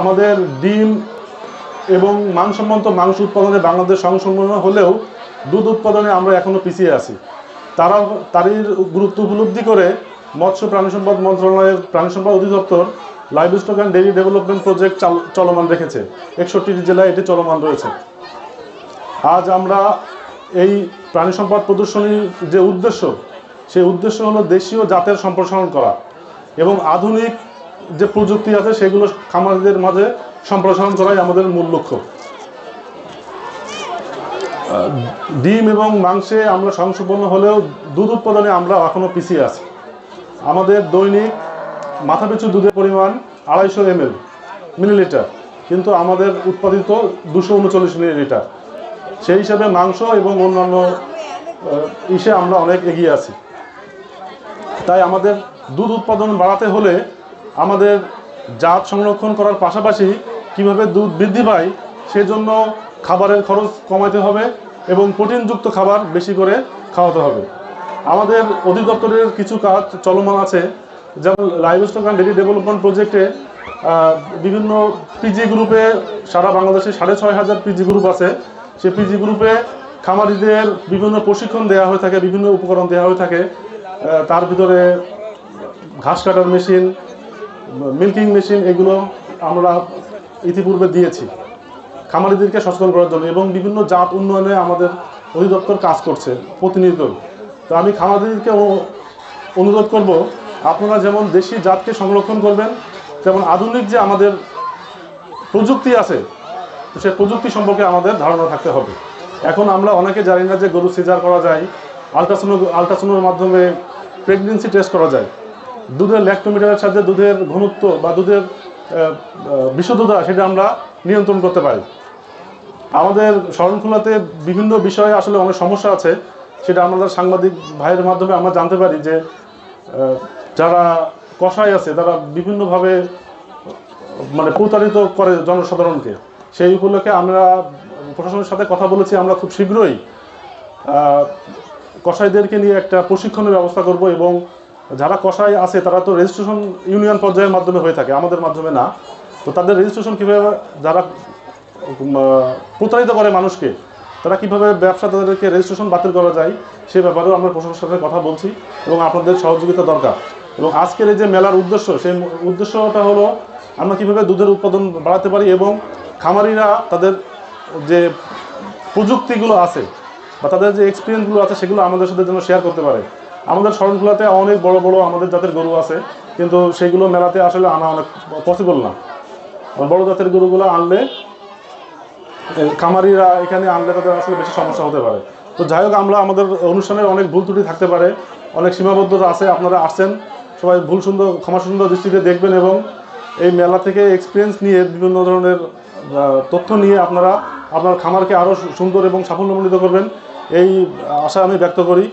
আমাদের ডিম এবং মানসম্মত মাংস উৎপাদনে বাংলাদেশ সংসম্পন্ন হলেও দুধ উৎপাদনে আমরা এখনও পিছিয়ে আছি। তারা তারই গুরুত্ব উপলব্ধি করে মৎস্য প্রাণী সম্পদ মন্ত্রণালয়ের প্রাণী সম্পদ অধিদপ্তর livestock and dairy development project চলমান রেখেছে। একষট্টি জেলায় এটি চলমান রয়েছে। আজ আমরা এই প্রাণী সম্পদ প্রদর্শনীর যে উদ্দেশ্য, সেই উদ্দেশ্য হলো দেশীয় জাতের সম্প্রসারণ করা এবং আধুনিক যে প্রযুক্তি আছে, সেগুলো খামারিদের মাঝে সম্প্রসারণ করাই আমাদের মূল লক্ষ্য। ডিম এবং মাংসে আমরা সংসম্পন্ন হলেও দুধ উৎপাদনে আমরা এখনও পিছিয়ে আছি। আমাদের দৈনিক মাথাপিছু দুধের পরিমাণ আড়াইশো এম এল মিলিলিটার। কিন্তু আমাদের উৎপাদিত দুশো উনচল্লিশ মিলিলিটার। সেই হিসাবে মাংস এবং অন্যান্য ইসে আমরা অনেক এগিয়ে আছি। তাই আমাদের দুধ উৎপাদন বাড়াতে হলে আমাদের জাত সংরক্ষণ করার পাশাপাশি কীভাবে দুধ বৃদ্ধি পায় সেজন্য খাবারের খরচ কমাতে হবে এবং প্রোটিনযুক্ত খাবার বেশি করে খাওয়াতে হবে। আমাদের অধিদপ্তরের কিছু কাজ চলমান আছে, যেমন livestock and dairy development প্রজেক্টে বিভিন্ন পিজি গ্রুপে সারা বাংলাদেশে সাড়ে ছয় হাজার পিজি গ্রুপ আছে। সেই পিজি গ্রুপে খামারিদের বিভিন্ন প্রশিক্ষণ দেওয়া হয়ে থাকে, বিভিন্ন উপকরণ দেওয়া হয়ে থাকে। তার ভিতরে ঘাস কাটার মেশিন মিল্কিং মেশিন এগুলো আমরা ইতিপূর্বে দিয়েছি। খামারিদেরকে সচেতন করার জন্য এবং বিভিন্ন জাত উন্নয়নে আমাদের অধিদপ্তর কাজ করছে, প্রতিনিয়ত। তো আমি খামারিদেরকে অনুরোধ করব, আপনারা যেমন দেশি জাতকে সংরক্ষণ করবেন, তেমন আধুনিক যে আমাদের প্রযুক্তি আছে, সে প্রযুক্তি সম্পর্কে আমাদের ধারণা থাকতে হবে। এখন আমরা অনেকে জানি না যে গরু সিজার করা যায়, আলট্রাসোনো, আলট্রাসোনোর মাধ্যমে প্রেগনেন্সি টেস্ট করা যায়। দুধের ল্যাক্টোমিটারের সাথে দুধের ঘনত্ব বা দুধের বিশুদ্ধতা সেটা আমরা নিয়ন্ত্রণ করতে পারি। আমাদের শরণখোলাতে বিভিন্ন বিষয়ে আসলে অনেক সমস্যা আছে। সেটা আমাদের সাংবাদিক ভাইয়ের মাধ্যমে আমরা জানতে পারি যে যারা কষাই আছে তারা বিভিন্নভাবে মানে প্রতারিত করে জনসাধারণকে। সেই উপলক্ষে আমরা প্রশাসনের সাথে কথা বলেছি আমরা খুব শীঘ্রই আহ, কসাইদেরকে নিয়ে একটা প্রশিক্ষণের ব্যবস্থা করব এবং যারা কসাই আছে, তারা তো রেজিস্ট্রেশন ইউনিয়ন পর্যায়ের মাধ্যমে হয়ে থাকে, আমাদের মাধ্যমে না। তো তাদের রেজিস্ট্রেশন কীভাবে যারা প্রতারিত করে মানুষকে, তারা কীভাবে ব্যবসা তাদেরকে রেজিস্ট্রেশন বাতিল করা যায়, সে ব্যাপারেও আমরা প্রশাসনের সাথে কথা বলছি এবং আপনাদের সহযোগিতা দরকার। এবং আজকের এই যে মেলার উদ্দেশ্য, সেই উদ্দেশ্যটা হলো, আমরা কীভাবে দুধের উৎপাদন বাড়াতে পারি এবং খামারিরা তাদের যে প্রযুক্তিগুলো আছে বা তাদের যে এক্সপিরিয়েন্সগুলো আছে, সেগুলো আমাদের সাথে যেন শেয়ার করতে পারে। আমাদের শরণখোলাতে অনেক বড় বড় আমাদের জাতের গরু আছে, কিন্তু সেগুলো মেলাতে আসলে আনা অনেক পসিবল না। বড় জাতের গরুগুলো আনলে খামারিরা এখানে আনলে তাদের আসলে বেশি সমস্যা হতে পারে। তো যাই হোক, আমরা আমাদের অনুষ্ঠানের অনেক ভুল ত্রুটি থাকতে পারে, অনেক সীমাবদ্ধতা আছে, আপনারা আসছেন, সবাই ভুল সুন্দর, ক্ষমা সুন্দর দৃষ্টিতে দেখবেন এবং এই মেলা থেকে এক্সপিরিয়েন্স নিয়ে বিভিন্ন ধরনের তথ্য নিয়ে আপনারা আপনার খামারকে আরও সুন্দর এবং সাফল্যমণ্ডিত করবেন, এই আশা আমি ব্যক্ত করি।